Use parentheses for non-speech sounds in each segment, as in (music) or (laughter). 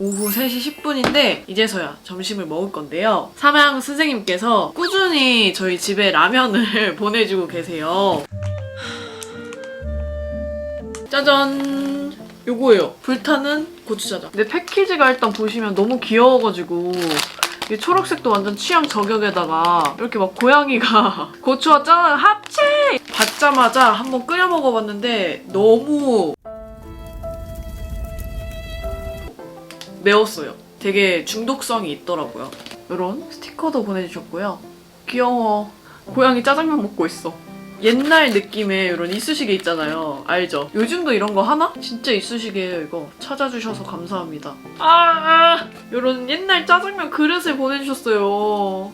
오후 3시 10분인데 이제서야 점심을 먹을 건데요. 삼양 선생님께서 꾸준히 저희 집에 라면을 (laughs) 보내주고 계세요. 짜잔! 요거예요. 불타는 고추짜장. 근데 패키지가 일단 보시면 너무 귀여워가지고 이 초록색도 완전 취향 저격에다가 이렇게 막 고양이가 (laughs) 고추와 짜장 합체! 받자마자 한번 끓여 먹어봤는데 너무 매웠어요. 되게 중독성이 있더라고요. 이런 스티커도 보내주셨고요. 귀여워. 고양이 짜장면 먹고 있어. 옛날 느낌의 이런 이쑤시개 있잖아요. 알죠? 요즘도 이런 거 하나? 진짜 이쑤시개예요, 이거. 찾아주셔서 감사합니다. 아, 이런 옛날 짜장면 그릇을 보내주셨어요.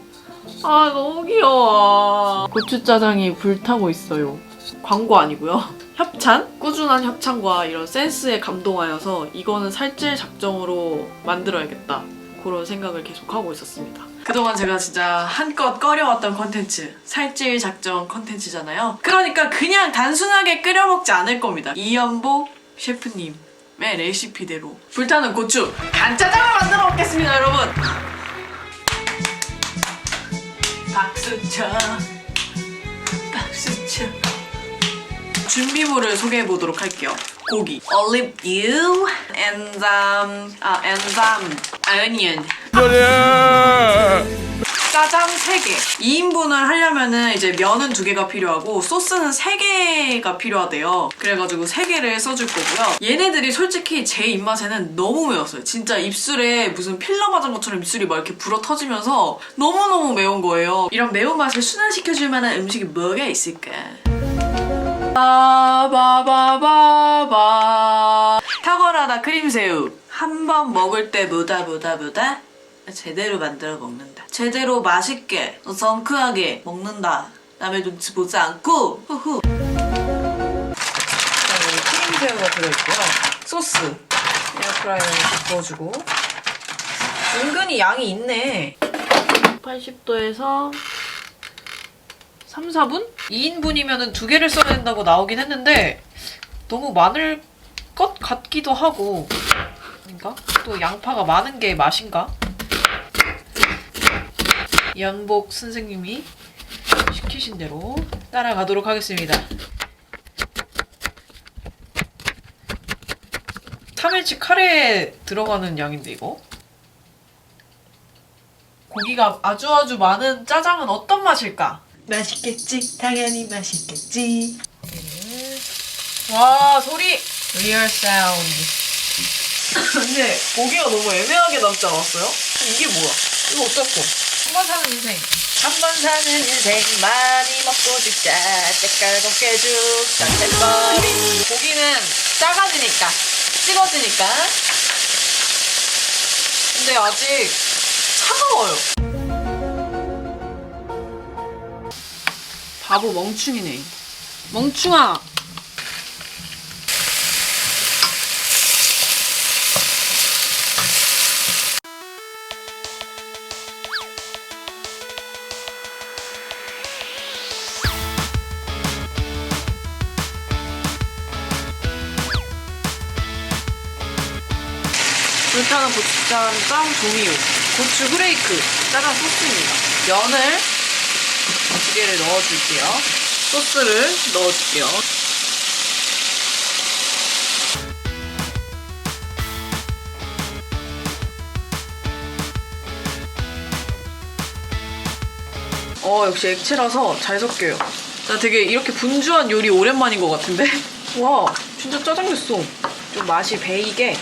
아, 너무 귀여워. 고추짜장이 불타고 있어요. 광고 아니고요. (laughs) 협찬? 꾸준한 협찬과 이런 센스에 감동하여서 이거는 살찔 작정으로 만들어야겠다. 그런 생각을 계속 하고 있었습니다. 그동안 제가 진짜 한껏 끓여왔던 컨텐츠 살찔 작정 컨텐츠잖아요. 그러니까 그냥 단순하게 끓여 먹지 않을 겁니다. 이연복 셰프님의 레시피대로 불타는 고추 간짜장을 만들어 먹겠습니다, 여러분. 박수 쳐, 박수 쳐. 준비물을 소개해 보도록 할게요. 고기, 올리브유, 엔잠, 아 엔잠, 아니언, 짜장 3개. 2인분을 하려면은 이제 면은 2개가 필요하고 소스는 3개가 필요하대요. 그래가지고 3개를 써줄 거고요. 얘네들이 솔직히 제 입맛에는 너무 매웠어요. 진짜 입술에 무슨 필러 맞은 것처럼 입술이 막 이렇게 불어 터지면서 너무너무 매운 거예요. 이런 매운맛을 순환시켜줄 만한 음식이 뭐가 있을까? 바바바바바. 탁월하다 크림새우. 한 번 먹을 때 뭐다 뭐다 뭐다? 제대로 만들어 먹는다. 제대로 맛있게 성크하게 먹는다. 남의 눈치 보지 않고 후후. 크림새우가 들어있고요. 소스. 에어프라이어에 구워주고. 은근히 양이 있네. 80도에서 3, 4분? 2인분이면 두 개를 써야 된다고 나오긴 했는데 너무 많을 것 같기도 하고 아닌가? 또 양파가 많은 게 맛인가? 연복 선생님이 시키신 대로 따라가도록 하겠습니다. 3일치 카레에 들어가는 양인데 이거? 고기가 아주 아주 많은 짜장은 어떤 맛일까? 맛있겠지. 당연히 맛있겠지. 와 소리. 리얼 사운드. 근데 고기가 너무 애매하게 남지 않았어요? 이게 뭐야? 이거 어떡해? 한번 사는 인생. 한 번 사는 인생 많이 먹고 죽자. 때깔 곱게 죽자. 뱃머리. 고기는 작아지니까. 식어지니까. 근데 아직 차가워요. 바보 멍충이네. 멍충아. 불타는 고추장 짱 조미유 고추 후레이크 짜장 소스입니다. 면을 두 개를 넣어줄게요. 소스를 넣어줄게요. 어 역시 액체라서 잘 섞여요. 나 되게 이렇게 분주한 요리 오랜만인 것 같은데? (laughs) 와 진짜 짜장 됐어. 좀 맛이 배이게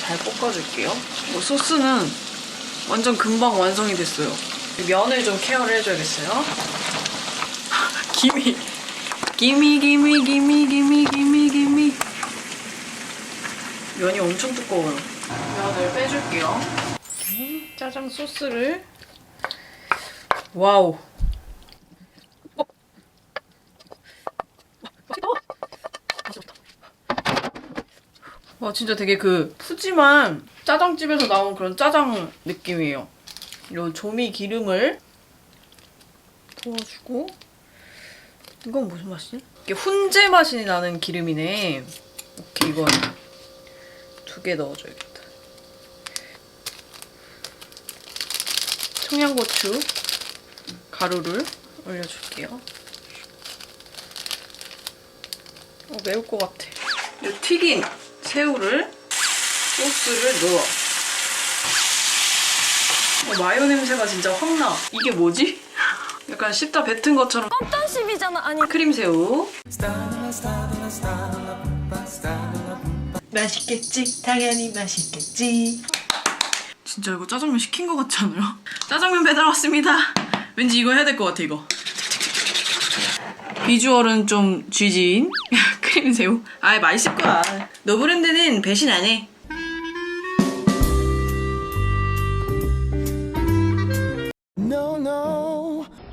잘 볶아줄게요. 뭐 소스는 완전 금방 완성이 됐어요. 면을 좀 케어를 해줘야겠어요. 김이 김이 김이 김이 김이 김이 김이 면이 엄청 두꺼워요. 면을 빼줄게요. 짜장 소스를 와우. 와 진짜 되게 그 푸짐한 짜장집에서 나온 그런 짜장 느낌이에요. 이 조미 기름을 부어주고 이건 무슨 맛이지? 이게 훈제 맛이 나는 기름이네. 오케이 이건 두 개 넣어줘야겠다. 청양고추 가루를 올려줄게요. 어, 매울 것 같아. 이 튀긴 새우를 소스를 넣어. 어, 마요 냄새가 진짜 확 나. 이게 뭐지? 약간 씹다 뱉은 것처럼 껌 씹이잖아. 아니 크림새우. 맛있겠지? 당연히 맛있겠지. 진짜 이거 짜장면 시킨 것 같지 않아요? 짜장면 배달 왔습니다. 왠지 이거 해야 될 것 같아 이거. 비주얼은 좀 쥐진 (laughs) 크림새우. 아 맛있을 거야. 너 브랜드는 배신 안 해.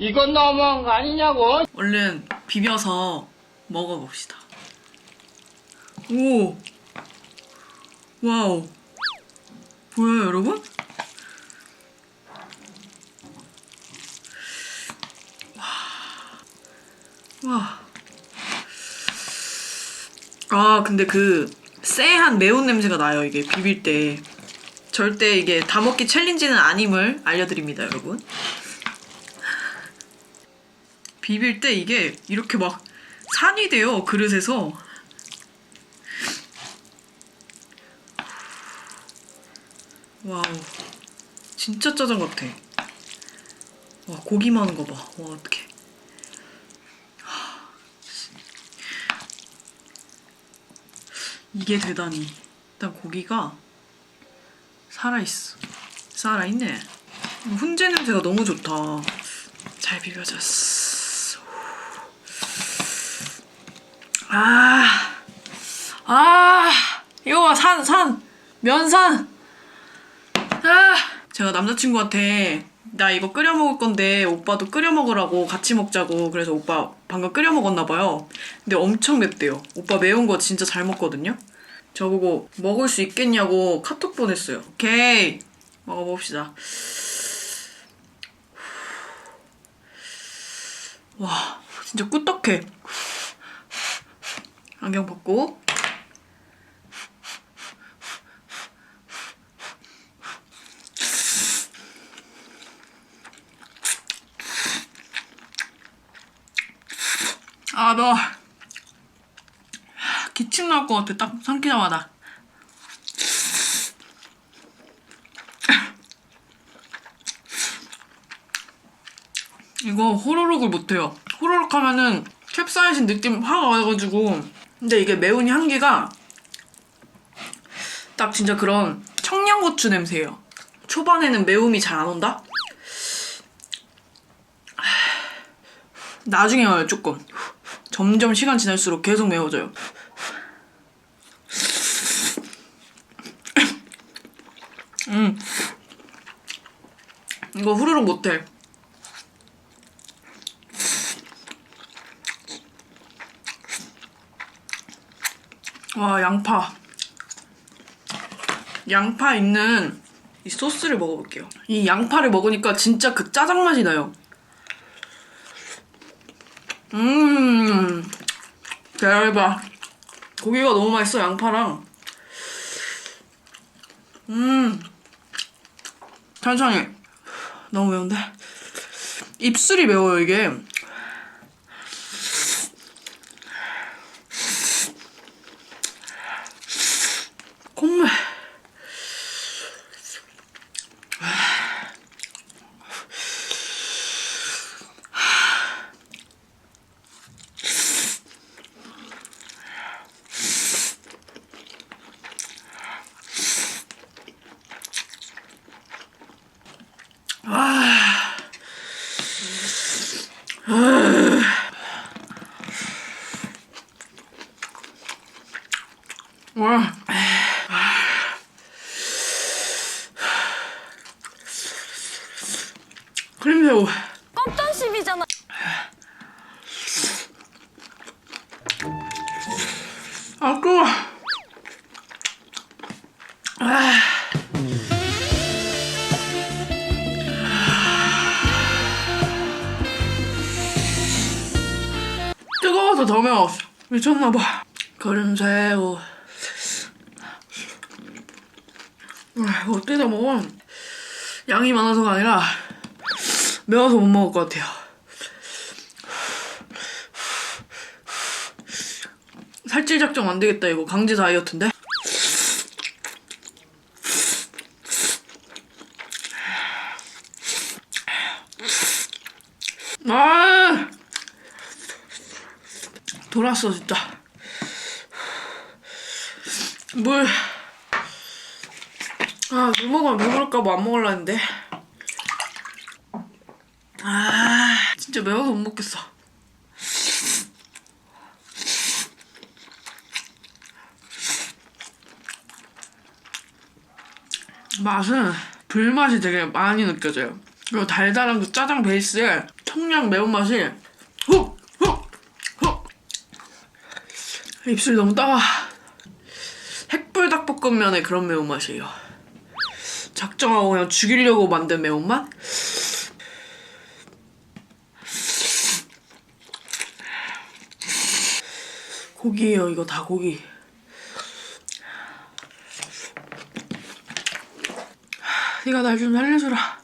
이건 너무한 거 아니냐고? 얼른 비벼서 먹어봅시다. 오! 와우. 보여요, 여러분? 와. 와. 아, 근데 그 쎄한 매운 냄새가 나요, 이게 비빌 때. 절대 이게 다 먹기 챌린지는 아님을 알려드립니다, 여러분. 비빌 때 이게 이렇게 막 산이 돼요 그릇에서. 와우. 진짜 짜장 같아. 와 고기 많은 거봐와 어떡해. 하, 이게 되다니 일단 고기가 살아있어. 살아있네. 훈제 냄새가 너무 좋다. 잘 비벼졌어 아, 아, 이거 봐, 산, 산, 면산. 아, 제가 남자친구한테 나 이거 끓여 먹을 건데 오빠도 끓여 먹으라고 같이 먹자고 그래서 오빠 방금 끓여 먹었나 봐요. 근데 엄청 맵대요. 오빠 매운 거 진짜 잘 먹거든요. 저보고 먹을 수 있겠냐고 카톡 보냈어요. 오케이, 먹어봅시다. 와, 진짜 꾸떡해. 안경 벗고 아, 너 기침 나올 것 같아. 딱 삼키자마자. 이거 호로록을 못해요. 호로록 하면은 캡사이신 느낌 확 와가지고 근데 이게 매운 향기가 딱 진짜 그런 청양고추 냄새예요. 초반에는 매움이 잘 안 온다? 나중에 와요 조금. 점점 시간 지날수록 계속 매워져요. 음. 이거 후루룩 못해. 와 양파. 양파 있는 이 소스를 먹어볼게요. 이 양파를 먹으니까 진짜 그 짜장 맛이 나요. 음 대박 고기가 너무 맛있어 양파랑. 음 천천히. 너무 매운데? 입술이 매워요 이게 미쳤나봐. 그림새우. 아, 이거 어떻게 다 먹어? 양이 많아서가 아니라 매워서 못 먹을 것 같아요. 살찔 작정 안 되겠다 이거 강제 다이어트인데. 아 돌았어 진짜. 물. 아, 물 먹으면 배부를까봐 안 먹으려 했는데. 아, 진짜 매워서 못 먹겠어. 맛은 불맛이 되게 많이 느껴져요. 그리고 달달한 그 짜장 베이스에 청량 매운맛이 입술이 너무 따가. 핵불 닭볶음면의 그런 매운맛이에요. 작정하고 그냥 죽이려고 만든 매운맛? 고기예요, 이거 다 고기. 네가 날 좀 살려주라.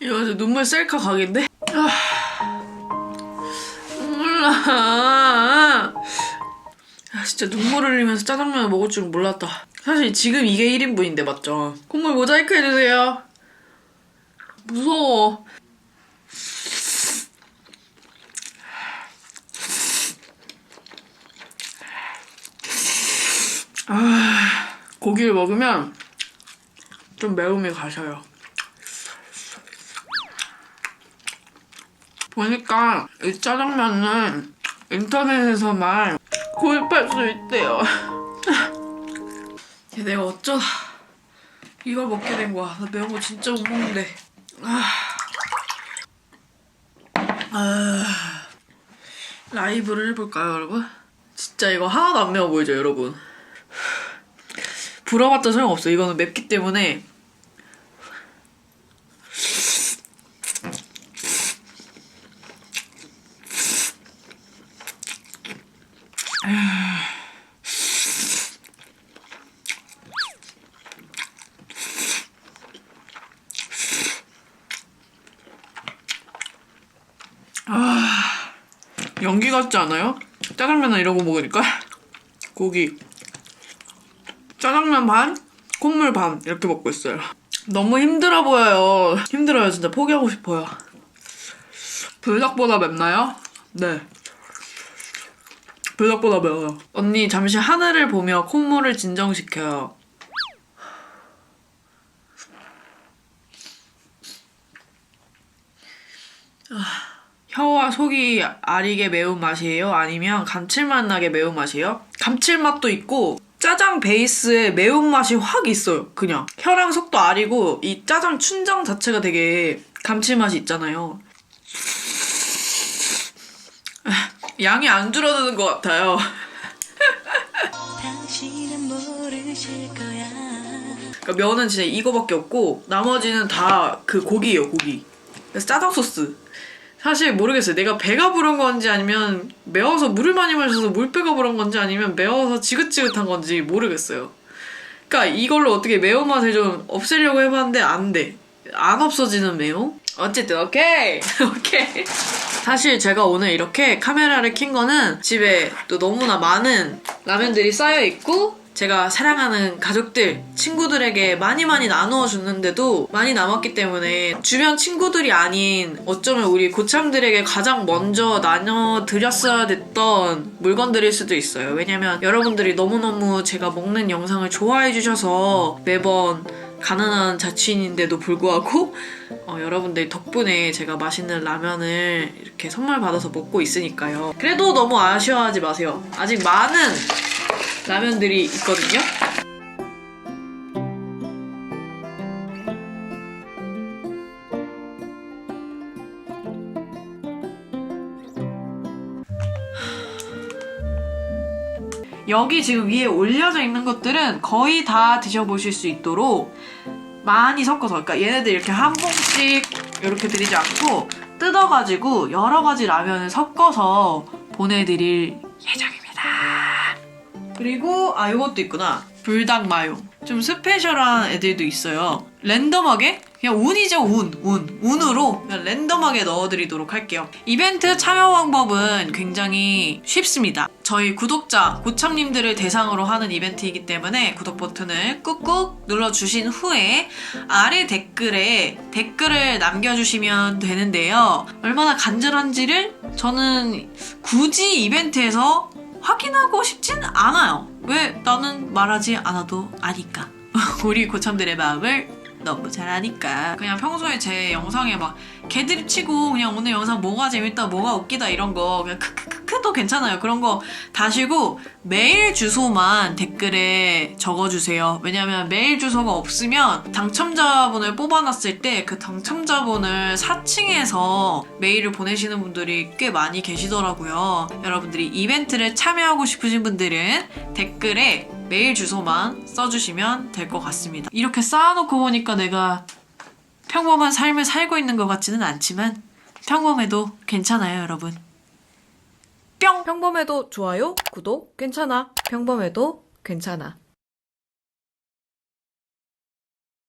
이거 이제 눈물 셀카 각인데? 몰라. 아, 진짜 눈물 흘리면서 짜장면을 먹을 줄은 몰랐다. 사실 지금 이게 1인분인데 맞죠? 콧물 모자이크 해주세요. 무서워. 아, 고기를 먹으면 좀 매움이 가셔요. 보니까 이 짜장면은 인터넷에서만 구입할 수 있대요. (laughs) 얘 내가 어쩌다 이걸 먹게 된 거야. 나 매운 거 진짜 못 먹는데. 아. 아. 라이브를 해볼까요, 여러분? 진짜 이거 하나도 안 매워 보이죠, 여러분? 불어봤자 소용없어. 이거는 맵기 때문에 같지 않아요? 짜장면은 이러고 먹으니까 (laughs) 고기 짜장면 반, 콧물 반 이렇게 먹고 있어요. 너무 힘들어 보여요. 힘들어요, 진짜 포기하고 싶어요. 불닭보다 맵나요? 네. 불닭보다 매워요. 언니 잠시 하늘을 보며 콧물을 진정시켜요. 혀와 속이 아리게 매운 맛이에요? 아니면 감칠맛 나게 매운 맛이에요? 감칠맛도 있고 짜장 베이스에 매운맛이 확 있어요. 그냥 혀랑 속도 아리고 이 짜장 춘장 자체가 되게 감칠맛이 있잖아요. 아, (laughs) 양이 안 줄어드는 것 같아요. (laughs) 당신은 모르실 거야. 그러니까 면은 진짜 이거밖에 없고 나머지는 다 그 고기예요 고기 그래서 짜장 소스 사실 모르겠어요. 내가 배가 부른 건지 아니면 매워서 물을 많이 마셔서 물배가 부른 건지 아니면 매워서 지긋지긋한 건지 모르겠어요. 그러니까 이걸로 어떻게 매운맛을 좀 없애려고 해봤는데 안 돼 안 없어지는 매운 어쨌든 오케이! (laughs) 오케이. 사실 제가 오늘 이렇게 카메라를 킨 거는 집에 또 너무나 많은 라면들이 쌓여 있고 제가 사랑하는 가족들, 친구들에게 많이 많이 나누어 줬는데도 많이 남았기 때문에 주변 친구들이 아닌 어쩌면 우리 고참들에게 가장 먼저 나눠 드렸어야 됐던 물건들일 수도 있어요. 왜냐면 여러분들이 너무너무 제가 먹는 영상을 좋아해 주셔서 매번 가난한 자취인인데도 불구하고 어, 여러분들 덕분에 제가 맛있는 라면을 이렇게 선물 받아서 먹고 있으니까요. 그래도 너무 아쉬워하지 마세요. 아직 많은 라면들이 있거든요. 여기 지금 위에 올려져 있는 것들은 거의 다 드셔보실 수 있도록 많이 섞어서 그러니까 얘네들 이렇게 한 봉씩 이렇게 드리지 않고 뜯어가지고 여러 가지 라면을 섞어서 보내드릴 예정입니다. 그리고 아 이것도 있구나. 불닭 마요. 좀 스페셜한 애들도 있어요. 랜덤하게 그냥 운이죠 운, 운, 운으로 그냥 랜덤하게 넣어드리도록 할게요. 이벤트 참여 방법은 굉장히 쉽습니다. 저희 구독자 고참님들을 대상으로 하는 이벤트이기 때문에 구독 버튼을 꾹꾹 눌러주신 후에 아래 댓글에 댓글을 남겨주시면 되는데요. 얼마나 간절한지를 저는 굳이 이벤트에서 확인하고 싶진 않아요. 왜 나는 말하지 않아도 아니까. (laughs) 우리 고참들의 마음을 너무 잘 아니까. 그냥 평소에 제 영상에 막 개드립 치고 그냥 오늘 영상 뭐가 재밌다, 뭐가 웃기다 이런 거 그냥 크크크크도 괜찮아요. 그런 거 다시고 메일 주소만 댓글에 적어주세요. 왜냐면 메일 주소가 없으면 당첨자분을 뽑아놨을 때 그 당첨자분을 사칭해서 메일을 보내시는 분들이 꽤 많이 계시더라고요. 여러분들이 이벤트를 참여하고 싶으신 분들은 댓글에 메일 주소만 써주시면 될 것 같습니다. 이렇게 쌓아놓고 보니까 내가 평범한 삶을 살고 있는 것 같지는 않지만 평범해도 괜찮아요, 여러분. 뿅! 평범해도 좋아요, 구독, 괜찮아. 평범해도 괜찮아.